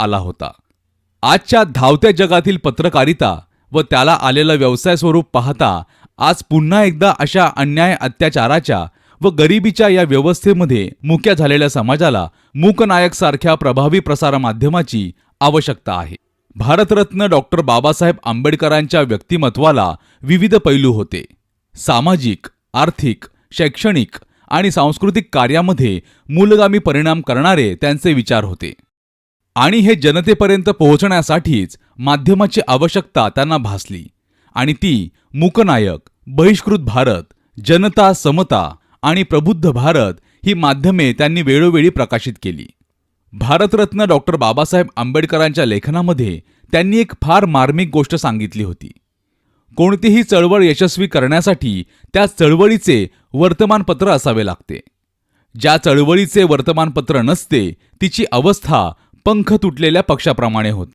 आला होता. आजच्या धावत्या जगातील पत्रकारिता व त्याला आलेलं व्यवसाय स्वरूप पाहता आज पुन्हा एकदा अशा अन्याय अत्याचाराच्या व गरिबीच्या या व्यवस्थेमध्ये मुक्या झालेल्या समाजाला मूकनायक सारख्या प्रभावी प्रसार माध्यमाची आवश्यकता आहे. भारतरत्न डॉक्टर बाबासाहेब आंबेडकरांच्या व्यक्तिमत्वाला विविध पैलू होते. सामाजिक आर्थिक शैक्षणिक आणि सांस्कृतिक कार्यामध्ये मूलगामी परिणाम करणारे त्यांचे विचार होते. आणि हे जनतेपर्यंत पोहोचण्यासाठीच माध्यमाची आवश्यकता त्यांना भासली. आणि ती मूकनायक बहिष्कृत भारत जनता समता आणि प्रबुद्ध भारत ही माध्यमे त्यांनी वेळोवेळी प्रकाशित केली. भारतरत्न डॉक्टर बाबासाहेब आंबेडकरांच्या लेखनामध्ये त्यांनी एक फार मार्मिक गोष्ट सांगितली होती. कोणतीही चळवळ यशस्वी करण्यासाठी त्या चळवळीचे वर्तमानपत्र असावे लागते. ज्या चळवळीचे वर्तमानपत्र नसते तिची अवस्था पंख तुटलेल्या पक्षाप्रमाणे होत.